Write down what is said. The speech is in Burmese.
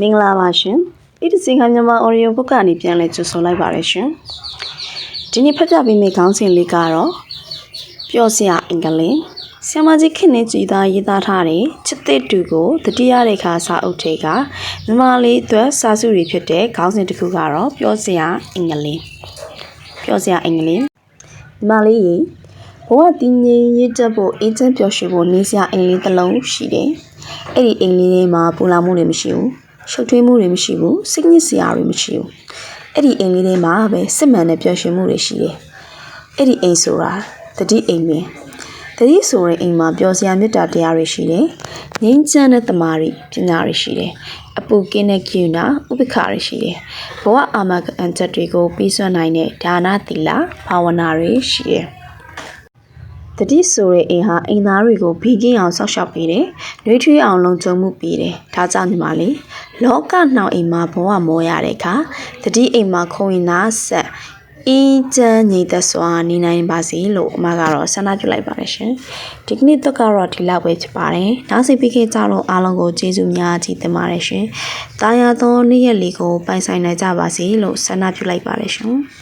မင်္ဂလာပါရှင်။ဤတစီကမြန်မာ Oreo Book ကနေပြန်လည်ကြိုဆိုလိုက်ပါရရှင်။ဒီနေ့ဖတ်ပြပေးမယ့်ခေါင်းစဉ်လေးကတော့ပျော့စရာအင်္ဂလိပ်ဆ iam မကြီးခင်နေကြည်သားရေးသားထားတဲ့ချစ်တဲ့တူကိုတတိယရေခါစာအုပ်တွေကမြန်မာလေးအတွက်စာစုတွေဖြစ်တဲ့ခေါင်းစဉ်တစ်ခုကတော့ပျော့စရာအင်္ဂလိပ်ပျော့စရာအင်္ဂလိပ်မြန်မာလေးရေဘဝတည်ငြိမ်ရေးတက်ဖို့အေးချမ်းပျော်ရွှင်ဖို့နေစရာအိမ်လေးတစ်လုံးရှိတယ်။အဲ့ဒီအိမ်လေးထဲမှာပူလာမှုတွေမရှိဘူး။ ရှုပ်ထွေးမှုတွေမရှိဘူး။စိတ်ညစ်စရာတွေမရှိဘူး။အဲ့ဒီအိမ်လေးထဲမှာပဲစစ်မှန်တဲ့ပျော်ရွှင်မှုတွေရှိတယ်။အဲ့ဒီအိမ်ဆိုတာတတိအိမ်ပဲ။တတိဆိုတဲ့အိမ်မှာပျော်စရာမေတ္တာတရားတွေရှိတယ်။ငြိမ်းချမ်းတဲ့တမာရီပညာတွေရှိတယ်။အပူကင်းတဲ့ကိနာဥပ္ပခါတွေရှိတယ်။ဘဝအာမဂအန်ချက်တွေကိုပြီးစွမ်းနိုင်တဲ့ဒါနသီလဘာဝနာတွေရှိတယ်။တတိဆိုတဲ့အိမ်ဟာအိမ်သားတွေကိုဘေးကင်းအောင်ဆောက်ရှောက်ပေးတယ်။နှွေးထွေးအောင်လုံခြုံမှုပေးတယ်။ဒါကြောင့်ညီမလေး လောကနှောင်အိမ်မှာဘဝမောရတဲ့အခါတတိအိမ်မှာခုံရင်သားဆက်အင်းချမ်းညီသက်စွာနေနိုင်ပါစေလို့အမကတော့ဆန္ဒပြုလိုက်ပါတယ်ရှင်။ဒီကနေ့တော့ကတော့ဒီလောက်ပဲဖြစ်ပါတယ်။နောက်စီပြီးခေတ်ကြလို့အားလုံးကိုကျေးဇူးများကြီးတင်ပါတယ်ရှင်။တာယာသောနေ့ရက်လေးကိုပိုင်ဆိုင်နိုင်ကြပါစေလို့ဆန္ဒပြုလိုက်ပါတယ်ရှင်။